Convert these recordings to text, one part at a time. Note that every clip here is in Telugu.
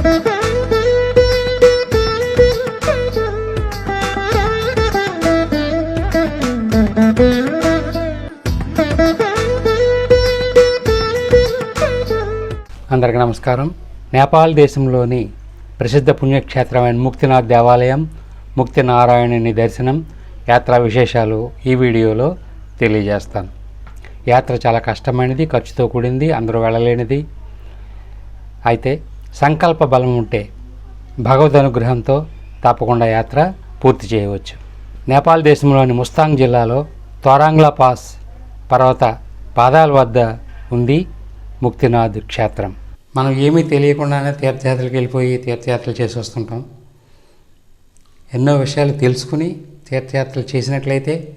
అందరికీ నమస్కారం. నేపాల్ దేశంలోని ప్రసిద్ధ పుణ్యక్షేత్రమైన ముక్తినాథ్ దేవాలయం ముక్తినారాయణుని దర్శనం యాత్రా విశేషాలు ఈ వీడియోలో తెలియజేస్తాను యాత్ర చాలా కష్టమైనది ఖర్చుతో కూడింది అందరూ వెళ్ళలేనిది. అయితే సంకల్ప బలం ఉంటే భగవద్ అనుగ్రహంతో తప్పకుండా యాత్ర పూర్తి చేయవచ్చు. నేపాల్ దేశంలోని ముస్తాంగ్ జిల్లాలో తోరాంగ్లా పాస్ పర్వత పాదాల వద్ద ఉంది ముక్తినాథ్ క్షేత్రం. మనం ఏమీ తెలియకుండానే తీర్థయాత్రలకు వెళ్ళిపోయి తీర్థయాత్రలు చేసి వస్తుంటాం. ఎన్నో విషయాలు తెలుసుకుని తీర్థయాత్రలు చేసినట్లయితే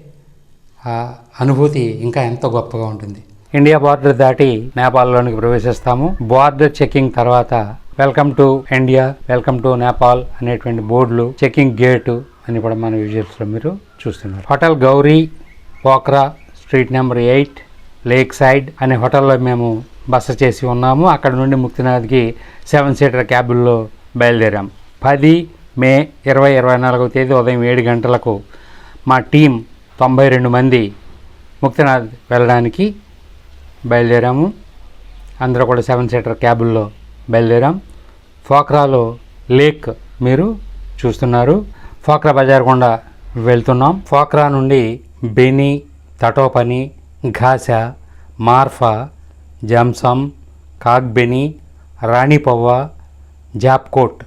ఆ అనుభూతి ఇంకా ఎంతో గొప్పగా ఉంటుంది. ఇండియా బార్డర్ దాటి నేపాల్లోనికి ప్రవేశిస్తాము. బార్డర్ చెకింగ్ తర్వాత welcome to India welcome to Nepal అనేటువంటి బోర్డులు చెకింగ్ గేటు అని కూడా మన విజువల్స్లో మీరు చూస్తున్నారు. Hotel Gauri Pokhara street number eight lake side అనే హోటల్లో మేము బస చేసి ఉన్నాము. అక్కడ నుండి ముక్తినాథ్కి సెవెన్ సీటర్ క్యాబుల్లో బయలుదేరాం. పది మే ఇరవై ఇరవై నాలుగవ తేదీ ఉదయం ఏడు గంటలకు మా టీం తొంభై రెండు మంది ముక్తినాథ్ వెళ్ళడానికి బయలుదేరాము. అందరూ కూడా సెవెన్ సీటర్ క్యాబుల్లో బయలుదేరాం. ఫోక్రాలో లేక్ మీరు చూస్తున్నారు. ఫోక్రా బజార్ గుండా వెళ్తున్నాం. ఫోక్రా నుండి బెని తటోపని ఘాస మార్ఫా జంసం కాగ్బెని రాణిపవ్వ జాప్కోట్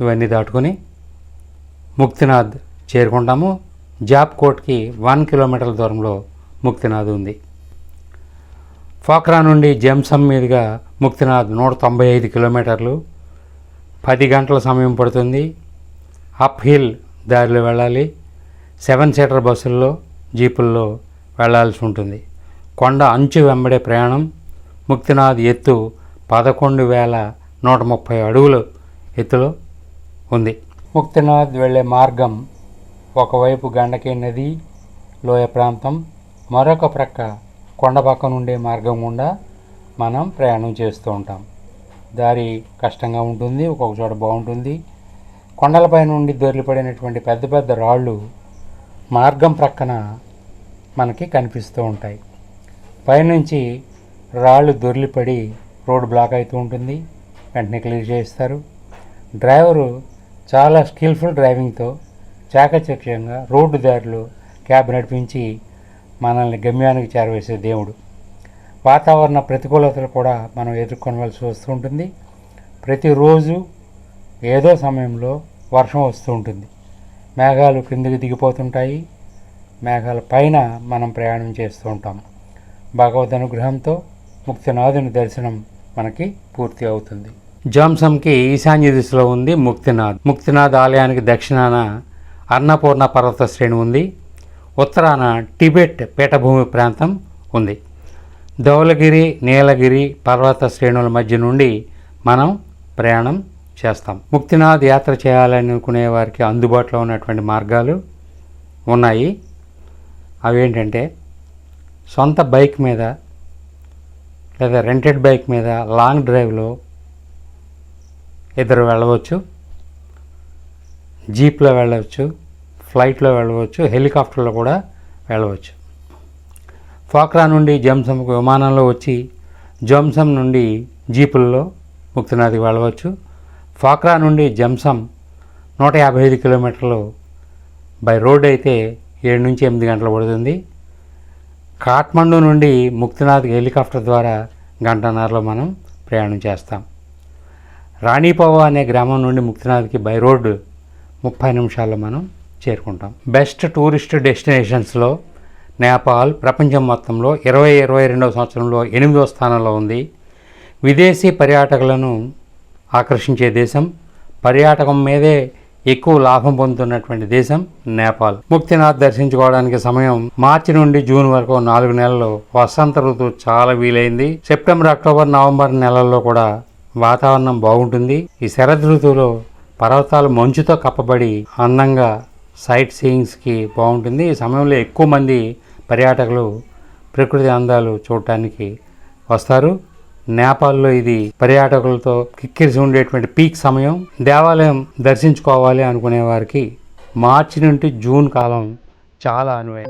ఇవన్నీ దాటుకొని ముక్తినాథ్ చేరుకుంటాము. జాప్కోట్కి వన్ కిలోమీటర్ల దూరంలో ముక్తినాథ్ ఉంది. ఫోక్రా నుండి జంసం మీదుగా ముక్తినాథ్ నూట తొంభై ఐదు కిలోమీటర్లు. పది గంటల సమయం పడుతుంది. అప్ హిల్ దారిలో వెళ్ళాలి. సెవెన్ సీటర్ బస్సుల్లో జీపుల్లో వెళ్ళాల్సి ఉంటుంది. కొండ అంచు వెంబడే ప్రయాణం. ముక్తినాథ్ ఎత్తు పదకొండు వేల నూట ముప్పై అడుగులు ఎత్తులో ఉంది. ముక్తినాథ్ వెళ్ళే మార్గం ఒకవైపు గండకే నది లోయ ప్రాంతం. మరొక ప్రక్క కొండ పక్కన ఉండే మార్గం గుండా మనం ప్రయాణం చేస్తూ ఉంటాం. దారి కష్టంగా ఉంటుంది ఒక్కొక్క చోట బాగుంటుంది. కొండలపై నుండి దొరికిపడినటువంటి పెద్ద పెద్ద రాళ్ళు మార్గం ప్రక్కన మనకి కనిపిస్తూ ఉంటాయి. పైనుంచి రాళ్ళు దొర్లిపడి రోడ్ బ్లాక్ అవుతూ ఉంటుంది. వెంటనే క్లియర్ చేస్తారు డ్రైవరు చాలా స్కిల్ఫుల్ డ్రైవింగ్తో చాకచక్యంగా రోడ్డు దారిలో క్యాబ్ నడిపించి మనల్ని గమ్యానికి చేరవేసే దేవుడు. వాతావరణ ప్రతికూలతలు కూడా మనం ఎదుర్కొనవలసి వస్తూ ఉంటుంది. ప్రతిరోజు ఏదో సమయంలో వర్షం వస్తూ ఉంటుంది. మేఘాలు క్రిందికి దిగిపోతుంటాయి. మేఘాల పైన మనం ప్రయాణం చేస్తూ ఉంటాం. భగవద్ అనుగ్రహంతో ముక్తినాథుని దర్శనం మనకి పూర్తి అవుతుంది. జాంసంకి ఈశాన్య దిశలో ఉంది ముక్తినాథ్. ముక్తినాథ్ ఆలయానికి దక్షిణాన అన్నపూర్ణ పర్వత శ్రేణి ఉంది. ఉత్తరాన టిబెట్ పీఠభూమి ప్రాంతం ఉంది. ధవలగిరి నీలగిరి పర్వత శ్రేణుల మధ్య నుండి మనం ప్రయాణం చేస్తాం. ముక్తినాథ్ యాత్ర చేయాలనుకునే వారికి అందుబాటులో ఉన్నటువంటి మార్గాలు ఉన్నాయి. అవేంటంటే సొంత బైక్ మీద లేదా రెంటెడ్ బైక్ మీద లాంగ్ డ్రైవ్లో ఇద్దరు వెళ్ళవచ్చు జీప్లో వెళ్ళవచ్చు ఫ్లైట్లో వెళ్ళవచ్చు హెలికాప్టర్లో కూడా వెళ్ళవచ్చు. ఫోక్రా నుండి జంసంకు విమానంలో వచ్చి జంసం నుండి జీపుల్లో ముక్తినాథ్కి వెళ్ళవచ్చు. ఫోక్రా నుండి జంసం నూట యాభై ఐదు కిలోమీటర్లు బై రోడ్ అయితే ఏడు నుంచి ఎనిమిది గంటలు పడుతుంది. కాఠ్మండు నుండి ముక్తినాథ్ హెలికాప్టర్ ద్వారా గంటన్నరలో మనం ప్రయాణం చేస్తాం. రాణిపోవా అనే గ్రామం నుండి ముక్తినాథ్కి బై రోడ్ ముప్పై నిమిషాల్లో మనం చేరుకుంటాం. బెస్ట్ టూరిస్ట్ డెస్టినేషన్స్లో నేపాల్ ప్రపంచం మొత్తంలో ఇరవై ఇరవై రెండవ సంవత్సరంలో ఎనిమిదవ స్థానంలో ఉంది. విదేశీ పర్యాటకులను ఆకర్షించే దేశం పర్యాటకం మీదే ఎక్కువ లాభం పొందుతున్నటువంటి దేశం నేపాల్. ముక్తినాథ్ దర్శించుకోవడానికి సమయం మార్చి నుండి జూన్ వరకు నాలుగు నెలలు. వసంత ఋతువు చాలా వీలైంది. సెప్టెంబర్ అక్టోబర్ నవంబర్ నెలల్లో కూడా వాతావరణం బాగుంటుంది. ఈ శరద్ ఋతువులో పర్వతాలు మంచుతో కప్పబడి అందంగా సైట్ సీయింగ్స్కి బాగుంటుంది. ఈ సమయంలో ఎక్కువ మంది పర్యాటకులు ప్రకృతి అందాలు చూడటానికి వస్తారు. నేపాల్లో ఇది పర్యాటకులతో కిక్కిరిసి ఉండేటువంటి పీక్ సమయం. దేవాలయం దర్శించుకోవాలి అనుకునే వారికి మార్చి నుండి జూన్ కాలం చాలా అనువైన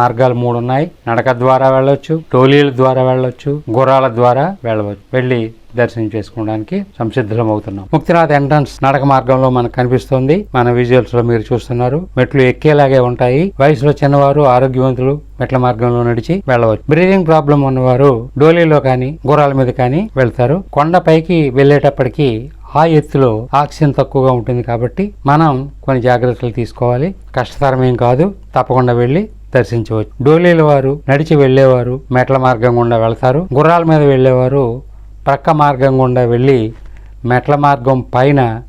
మార్గాలు మూడు ఉన్నాయి. నడక ద్వారా వెళ్ళొచ్చు టోలీల ద్వారా వెళ్ళొచ్చు గుర్రాల ద్వారా వెళ్ళవచ్చు. వెళ్ళి దర్శనం చేసుకోవడానికి సంసిద్ధం అవుతున్నాం ముక్తినాథ్ ఎంట్రన్స్ నడక మార్గంలో మనకు కనిపిస్తుంది. మన విజువల్స్లో మీరు చూస్తున్నారు. మెట్లు ఎక్కేలాగే ఉంటాయి. వయసులో చిన్నవారు ఆరోగ్యవంతులు మెట్ల మార్గంలో నడిచి వెళ్ళవచ్చు. బ్రీదింగ్ ప్రాబ్లం ఉన్నవారు డోలీలో కానీ గుర్రాల మీద కానీ వెళ్తారు. కొండ పైకి వెళ్ళేటప్పటికి ఆ ఎత్తులో ఆక్సిజన్ తక్కువగా ఉంటుంది కాబట్టి మనం కొన్ని జాగ్రత్తలు తీసుకోవాలి. కష్టతరం ఏం కాదు. తప్పకుండా వెళ్ళి దర్శించవచ్చు. డోలీల వారు నడిచి వెళ్ళేవారు మెట్ల మార్గం గుండా వెళ్తారు. గుర్రాల మీద వెళ్ళేవారు ప్రక్క మార్గం గుండా వెళ్ళి మెట్ల మార్గం పైన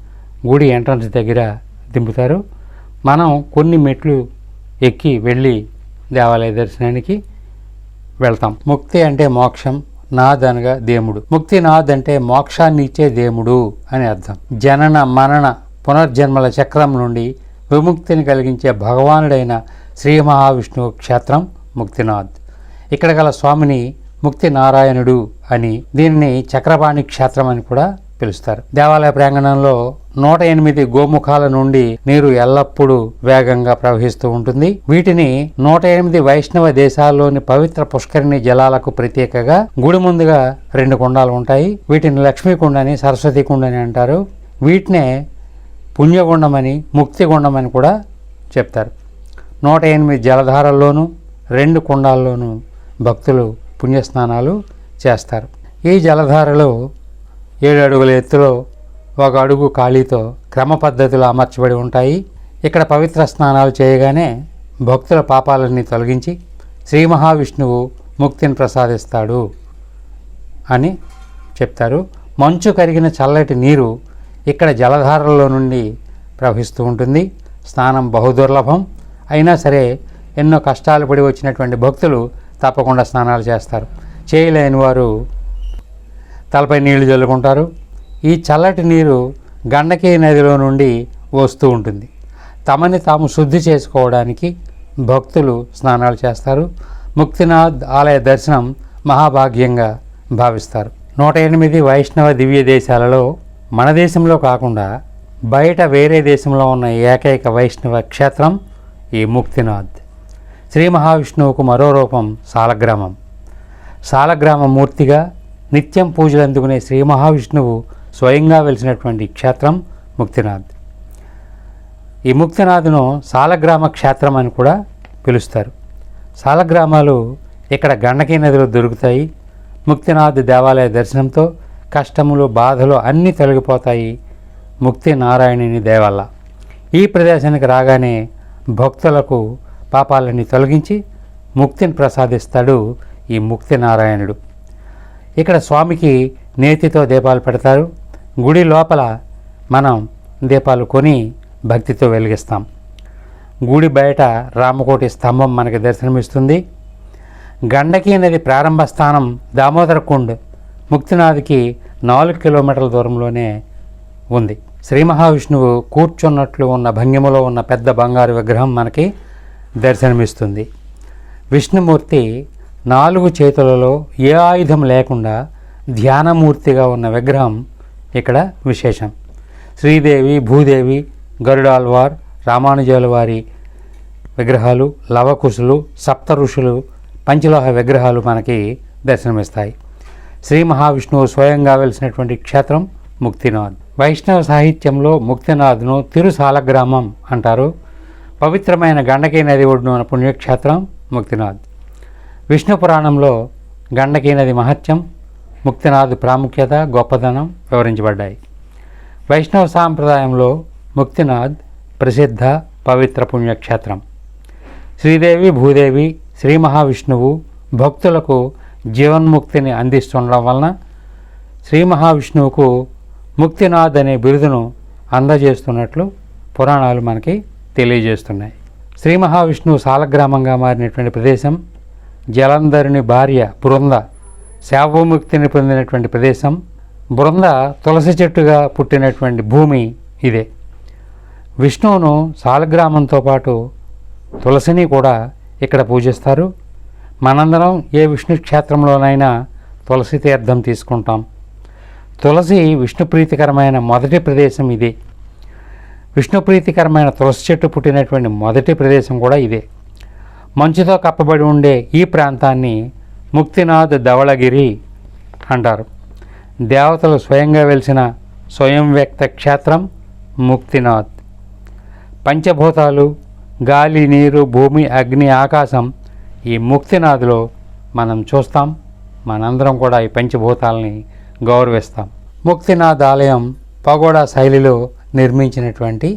గుడి ఎంట్రన్స్ దగ్గర దింపుతారు. మనం కొన్ని మెట్లు ఎక్కి వెళ్ళి దేవాలయ దర్శనానికి వెళ్తాం. ముక్తి అంటే మోక్షం నాద్ అనగా దేముడు ముక్తి నాద్ అంటే మోక్షాన్ని ఇచ్చే దేముడు అని అర్థం. జనన మరణ పునర్జన్మల చక్రం నుండి విముక్తిని కలిగించే భగవానుడైన శ్రీ మహావిష్ణువు క్షేత్రం ముక్తినాథ్. ఇక్కడ గల స్వామిని ముక్తి నారాయణుడు అని దీనిని చక్రపాణి క్షేత్రం అని కూడా పిలుస్తారు. దేవాలయ ప్రాంగణంలో నూట ఎనిమిది గోముఖాల నుండి నీరు ఎల్లప్పుడూ వేగంగా ప్రవహిస్తూ ఉంటుంది. వీటిని నూట ఎనిమిది వైష్ణవ దేశాల్లోని పవిత్ర పుష్కరిణి జలాలకు ప్రత్యేకగా గుడి ముందుగా రెండు కుండాలు ఉంటాయి. వీటిని లక్ష్మీ కుండని సరస్వతి కుండని అంటారు. వీటినే పుణ్యగుండమని ముక్తిగుండమని కూడా చెప్తారు. నూట ఎనిమిది జలధారల్లోనూ రెండు కుండాల్లోనూ భక్తులు పుణ్యస్నానాలు చేస్తారు. ఈ జలధారలో ఏడు అడుగుల ఎత్తులో ఒక అడుగు ఖాళీతో క్రమ పద్ధతిలో అమర్చబడి ఉంటాయి. ఇక్కడ పవిత్ర స్నానాలు చేయగానే భక్తుల పాపాలన్నీ తొలగించి శ్రీ మహావిష్ణువు ముక్తిని ప్రసాదిస్తాడు అని చెప్తారు. మంచు కరిగిన చల్లటి నీరు ఇక్కడ జలధారల్లో నుండి ప్రవహిస్తూ ఉంటుంది. స్నానం బహుదుర్లభం. అయినా సరే ఎన్నో కష్టాలు పడి వచ్చినటువంటి భక్తులు తప్పకుండా స్నానాలు చేస్తారు. చేయలేని వారు తలపై నీళ్ళు చల్లుకుంటారు ఈ చల్లటి నీరు గండకీ నదిలో నుండి వస్తూ ఉంటుంది. తమని తాము శుద్ధి చేసుకోవడానికి భక్తులు స్నానాలు చేస్తారు. ముక్తినాథ్ ఆలయ దర్శనం మహాభాగ్యంగా భావిస్తారు. నూట ఎనిమిది వైష్ణవ దివ్య దేశాలలో మన దేశంలో కాకుండా బయట వేరే దేశంలో ఉన్న ఏకైక వైష్ణవ క్షేత్రం ఈ ముక్తినాథ్. శ్రీ మహావిష్ణువుకు మరో రూపం సాలగ్రామం. సాలగ్రామ మూర్తిగా నిత్యం పూజలు అందుకునే శ్రీ మహావిష్ణువు స్వయంగా వెలిసినటువంటి క్షేత్రం ముక్తినాథ్. ఈ ముక్తినాథ్ను సాలగ్రామ క్షేత్రం అని కూడా పిలుస్తారు. సాలగ్రామాలు ఇక్కడ గండకీ నదిలో దొరుకుతాయి. ముక్తినాథ్ దేవాలయ దర్శనంతో కష్టములు బాధలు అన్నీ తొలగిపోతాయి ముక్తి నారాయణుని దేవల్ల. ఈ ప్రదేశానికి రాగానే భక్తులకు పాపాలన్నీ తొలగించి ముక్తిని ప్రసాదిస్తాడు ఈ ముక్తి నారాయణుడు ఇక్కడ స్వామికి నేతితో దీపాలు పెడతారు. గుడి లోపల మనం దీపాలు కొని భక్తితో వెలిగిస్తాం. గుడి బయట రామకోటి స్తంభం మనకి దర్శనమిస్తుంది. గండకీ నది ప్రారంభ స్థానం దామోదర కుండ్ ముక్తినాథ్కి నాలుగు కిలోమీటర్ల దూరంలోనే ఉంది. శ్రీ మహావిష్ణువు కూర్చున్నట్లు ఉన్న భంగిమలో ఉన్న పెద్ద బంగారు విగ్రహం మనకి దర్శనమిస్తుంది. విష్ణుమూర్తి నాలుగు చేతులలో ఏ ఆయుధం లేకుండా ధ్యానమూర్తిగా ఉన్న విగ్రహం ఇక్కడ విశేషం. శ్రీదేవి భూదేవి గరుడాల్వార్ రామానుజాల వారి విగ్రహాలు లవకుశులు సప్త ఋషులు పంచలోహ విగ్రహాలు మనకి దర్శనమిస్తాయి. శ్రీ మహావిష్ణువు స్వయంగా వెలిసినటువంటి క్షేత్రం ముక్తినాథ్. వైష్ణవ సాహిత్యంలో ముక్తినాథ్ను తిరుసాలగ్రామం అంటారు. పవిత్రమైన గండకీ నది ఒడ్డున ఉన్న పుణ్యక్షేత్రం ముక్తినాథ్. విష్ణు పురాణంలో గండకీ నది మహత్యం ముక్తినాథ్ ప్రాముఖ్యత గొప్పదనం వివరించబడ్డాయి. వైష్ణవ సాంప్రదాయంలో ముక్తినాథ్ ప్రసిద్ధ పవిత్ర పుణ్యక్షేత్రం. శ్రీదేవి భూదేవి శ్రీ మహావిష్ణువు భక్తులకు జీవన్ముక్తిని అందిస్తుండడం వలన శ్రీ మహావిష్ణువుకు ముక్తినాథ్ అనే బిరుదును అందజేస్తున్నట్లు పురాణాలు మనకి తెలియజేస్తున్నాయి. శ్రీ మహావిష్ణువు సాలగ్రామంగా మారినటువంటి ప్రదేశం జలంధరుని భార్య బృంద శాపముక్తిని పొందినటువంటి ప్రదేశం బృంద తులసి చెట్టుగా పుట్టినటువంటి భూమి ఇదే. విష్ణువును సాలగ్రామంతో పాటు తులసిని కూడా ఇక్కడ పూజిస్తారు. మనందరం ఏ విష్ణు క్షేత్రంలోనైనా తులసి తీర్థం తీసుకుంటాం. తులసి విష్ణు ప్రీతికరమైన మొదటి ప్రదేశం ఇదే. విష్ణు ప్రీతికరమైన తులసి చెట్టు పుట్టినటువంటి మొదటి ప్రదేశం కూడా ఇదే. మంచుతో కప్పబడి ఉండే ఈ ప్రాంతాన్ని ముక్తినాథ్ ధవళగిరి అంటారు. దేవతలు స్వయంగా వెలిసిన స్వయం వ్యక్త క్షేత్రం ముక్తినాథ్. పంచభూతాలు గాలి నీరు భూమి అగ్ని ఆకాశం ఈ ముక్తినాథ్లో మనం చూస్తాం. మనందరం కూడా ఈ పంచభూతాలని గౌరవిస్తాం. ముక్తినాథ్ ఆలయం పగోడా శైలిలో నిర్మించినటువంటి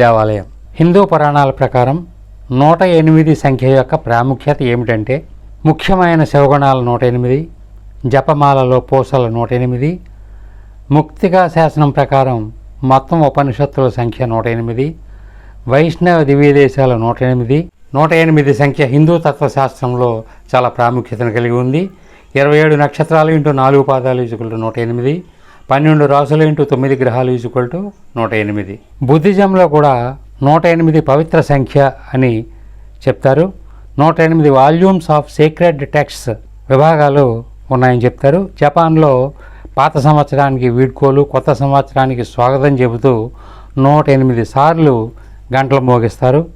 దేవాలయం. హిందూ పురాణాల ప్రకారం నూట ఎనిమిది సంఖ్య యొక్క ప్రాముఖ్యత ఏమిటంటే ముఖ్యమైన శివగుణాల నూట ఎనిమిది జపమాలలో పూసల నూట ఎనిమిది ముక్తిగా శాసనం ప్రకారం మొత్తం ఉపనిషత్తుల సంఖ్య నూట ఎనిమిది వైష్ణవ దివ్యదేశాల నూట ఎనిమిది నూట ఎనిమిది సంఖ్య హిందూ తత్వశాస్త్రంలో చాలా ప్రాముఖ్యతను కలిగి ఉంది. ఇరవై ఏడు నక్షత్రాలు ఇంటూ నాలుగు పాదాలు ఈజుకల్ నూట ఎనిమిది పన్నెండు రాసులు ఇంటూ తొమ్మిది గ్రహాలు ఈజుకల్ టు నూట ఎనిమిది. బుద్ధిజంలో కూడా నూట ఎనిమిది పవిత్ర సంఖ్య అని చెప్తారు. నూట ఎనిమిది వాల్యూమ్స్ ఆఫ్ సీక్రెట్ టెక్స్ట్ విభాగాలు ఉన్నాయని చెప్తారు. జపాన్లో పాత సంవత్సరానికి వీడ్కోలు కొత్త సంవత్సరానికి స్వాగతం చెబుతూ నూట ఎనిమిది సార్లు గంటలు మోగిస్తారు.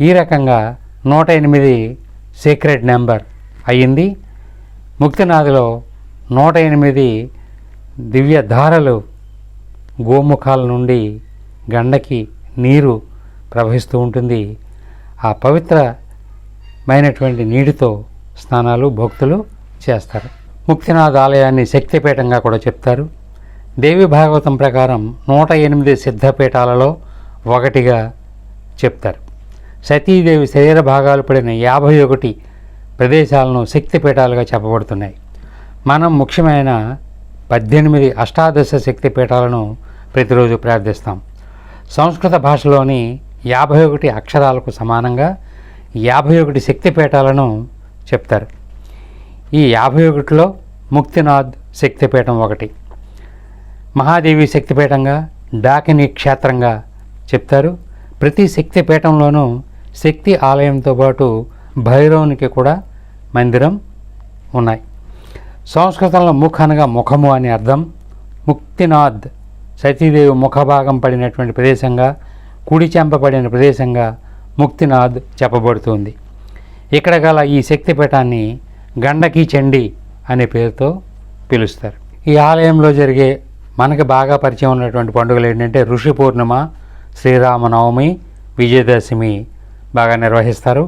ఈ రకంగా నూట ఎనిమిది సీక్రెట్ నెంబర్ అయ్యింది. ముక్తినాథులో నూట ఎనిమిది దివ్య ధారలు గోముఖాల నుండి గండకి నీరు ప్రవహిస్తూ ఉంటుంది. ఆ పవిత్రమైనటువంటి నీటితో స్నానాలు భక్తులు చేస్తారు. ముక్తినాథ్ ఆలయాన్ని శక్తిపీఠంగా కూడా చెప్తారు. దేవి భాగవతం ప్రకారం నూట ఎనిమిది సిద్ధపీఠాలలో ఒకటిగా చెప్తారు. సతీదేవి శరీర భాగాలు పడిన యాభై ఒకటి ప్రదేశాలను శక్తిపీఠాలుగా చెప్పబడుతున్నాయి. మనం ముఖ్యమైన పద్దెనిమిది అష్టాదశ శక్తిపీఠాలను ప్రతిరోజు ప్రార్థిస్తాం. సంస్కృత భాషలోని యాభై ఒకటి అక్షరాలకు సమానంగా యాభై ఒకటి శక్తిపీఠాలను చెప్తారు. ఈ యాభై ఒకటిలో ముక్తినాథ్ శక్తిపీఠం ఒకటి మహాదేవి శక్తిపీఠంగా డాకిని క్షేత్రంగా చెప్తారు. ప్రతి శక్తిపీఠంలోనూ శక్తి ఆలయంతో పాటు భైరవునికి కూడా మందిరం ఉన్నాయి. సంస్కృతంలో ముఖ్ అనగా ముఖము అని అర్థం. ముక్తినాథ్ సతీదేవి ముఖభాగం పడినటువంటి ప్రదేశంగా కుడి చెంపబడిన ప్రదేశంగా ముక్తినాథ్ చెప్పబడుతుంది. ఇక్కడ గల ఈ శక్తిపీఠాన్ని గండకి చండి అనే పేరుతో పిలుస్తారు. ఈ ఆలయంలో జరిగే మనకి బాగా పరిచయం ఉన్నటువంటి పండుగలు ఏంటంటే ఋషి పూర్ణిమ శ్రీరామనవమి విజయదశమి బాగా నిర్వహిస్తారు.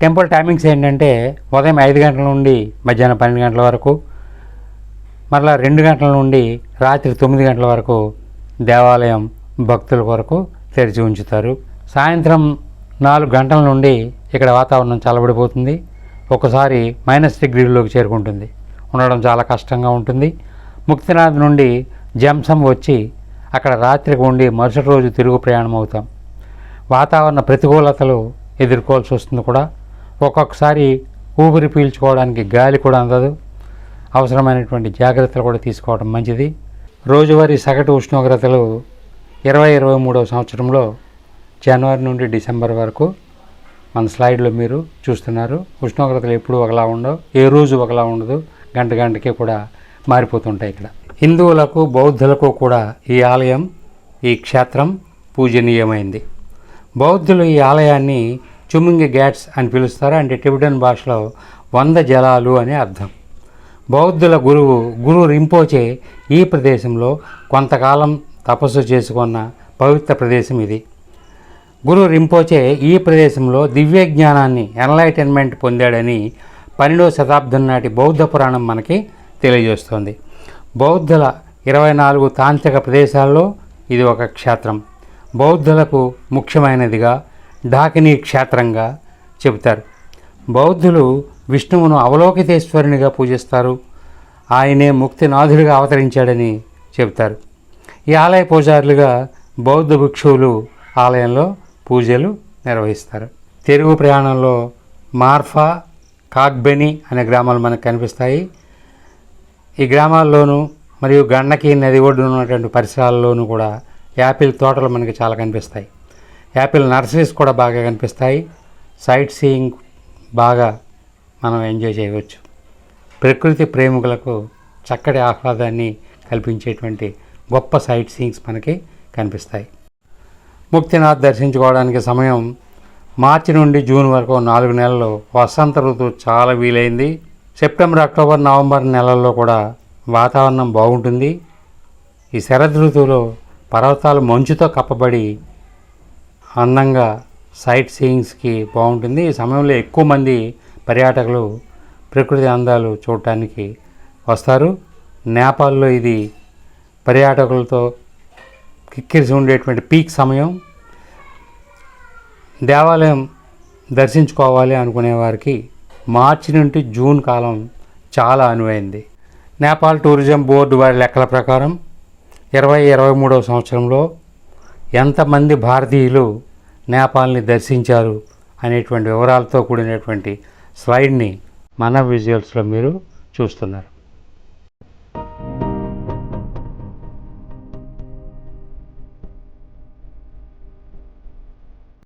టెంపుల్ టైమింగ్స్ ఏంటంటే ఉదయం ఐదు గంటల నుండి మధ్యాహ్నం పన్నెండు గంటల వరకు మరలా రెండు గంటల నుండి రాత్రి తొమ్మిది గంటల వరకు దేవాలయం భక్తుల కొరకు తెరిచి ఉంచుతారు. సాయంత్రం నాలుగు గంటల నుండి ఇక్కడ వాతావరణం చల్లబడిపోతుంది. ఒకసారి మైనస్ డిగ్రీలోకి చేరుకుంటుంది. ఉండడం చాలా కష్టంగా ఉంటుంది. ముక్తినాథ్ నుండి జంసం వచ్చి అక్కడ రాత్రికి ఉండి మరుసటి రోజు తిరుగు ప్రయాణం అవుతాం. వాతావరణ ప్రతికూలతలు ఎదుర్కోవాల్సి వస్తుంది కూడా. ఒక్కొక్కసారి ఊపిరి పీల్చుకోవడానికి గాలి కూడా అందదు. అవసరమైనటువంటి జాగ్రత్తలు కూడా తీసుకోవడం మంచిది. రోజువారీ సగటు ఉష్ణోగ్రతలు ఇరవై ఇరవై మూడవ సంవత్సరంలో జనవరి నుండి డిసెంబర్ వరకు మన స్లైడ్లో మీరు చూస్తున్నారు. ఉష్ణోగ్రతలు ఎప్పుడు ఒకలా ఉండవు ఏ రోజు ఒకలా ఉండదు గంట గంటకి కూడా మారిపోతుంటాయి ఇక్కడ. హిందువులకు బౌద్ధులకు కూడా ఈ ఆలయం ఈ క్షేత్రం పూజనీయమైంది. బౌద్ధులు ఈ ఆలయాన్ని చుమింగ్ గ్యాట్స్ అని పిలుస్తారు? అంటే టిబెటన్ భాషలో వంద జలాలు అని అర్థం. బౌద్ధుల గురువు గురు రింపోచే ఈ ప్రదేశంలో కొంతకాలం తపస్సు చేసుకున్న పవిత్ర ప్రదేశం ఇది. గురు రింపోచే ఈ ప్రదేశంలో దివ్య జ్ఞానాన్ని ఎన్లైటన్మెంట్ పొందాడని పన్నెండవ శతాబ్దం నాటి బౌద్ధ పురాణం మనకి తెలియజేస్తోంది. బౌద్ధుల ఇరవై నాలుగు తాంత్రిక ప్రదేశాల్లో ఇది ఒక క్షేత్రం. బౌద్ధులకు ముఖ్యమైనదిగా డాకినీ క్షేత్రంగా చెబుతారు. బౌద్ధులు విష్ణువును అవలోకితేశ్వరునిగా పూజిస్తారు. ఆయనే ముక్తినాథుడిగా అవతరించాడని చెబుతారు. ఈ ఆలయ పూజారులుగా బౌద్ధ భిక్షువులు ఆలయంలో పూజలు నిర్వహిస్తారు. తెలుగు ప్రయాణంలో మార్ఫా కాగ్బెని అనే గ్రామాలు మనకు కనిపిస్తాయి. ఈ గ్రామాల్లోనూ మరియు గండకి నది ఒడ్డున ఉన్నటువంటి పరిసరాల్లోనూ కూడా యాపిల్ తోటలు మనకి చాలా కనిపిస్తాయి. యాపిల్ నర్సరీస్ కూడా బాగా కనిపిస్తాయి. సైట్ సీయింగ్ బాగా మనం ఎంజాయ్ చేయవచ్చు. ప్రకృతి ప్రేమికులకు చక్కటి ఆహ్లాదాన్ని కల్పించేటువంటి గొప్ప సైట్ సీయింగ్స్ మనకి కనిపిస్తాయి. ముక్తినాథ్ దర్శించుకోవడానికి సమయం మార్చి నుండి జూన్ వరకు నాలుగు నెలలు వసంత ఋతువు చాలా వీలైంది. సెప్టెంబర్ అక్టోబర్ నవంబర్ నెలల్లో కూడా వాతావరణం బాగుంటుంది. ఈ శరద్ ఋతువులో పర్వతాలు మంచుతో కప్పబడి అందంగా సైట్ సీయింగ్స్కి బాగుంటుంది. ఈ సమయంలో ఎక్కువ మంది పర్యాటకులు ప్రకృతి అందాలు చూడటానికి వస్తారు. నేపాల్లో ఇది పర్యాటకులతో కిక్కిరిసి ఉండేటువంటి పీక్ సమయం. దేవాలయం దర్శించుకోవాలి అనుకునే వారికి మార్చి నుండి జూన్ కాలం చాలా అనువైంది. నేపాల్ టూరిజం బోర్డు వారి లెక్కల ప్రకారం ఇరవై ఇరవై మూడవ సంవత్సరంలో ఎంతమంది భారతీయులు నేపాల్ని దర్శించారు అనేటువంటి వివరాలతో కూడినటువంటి స్లైడ్ని మన విజువల్స్లో మీరు చూస్తున్నారు.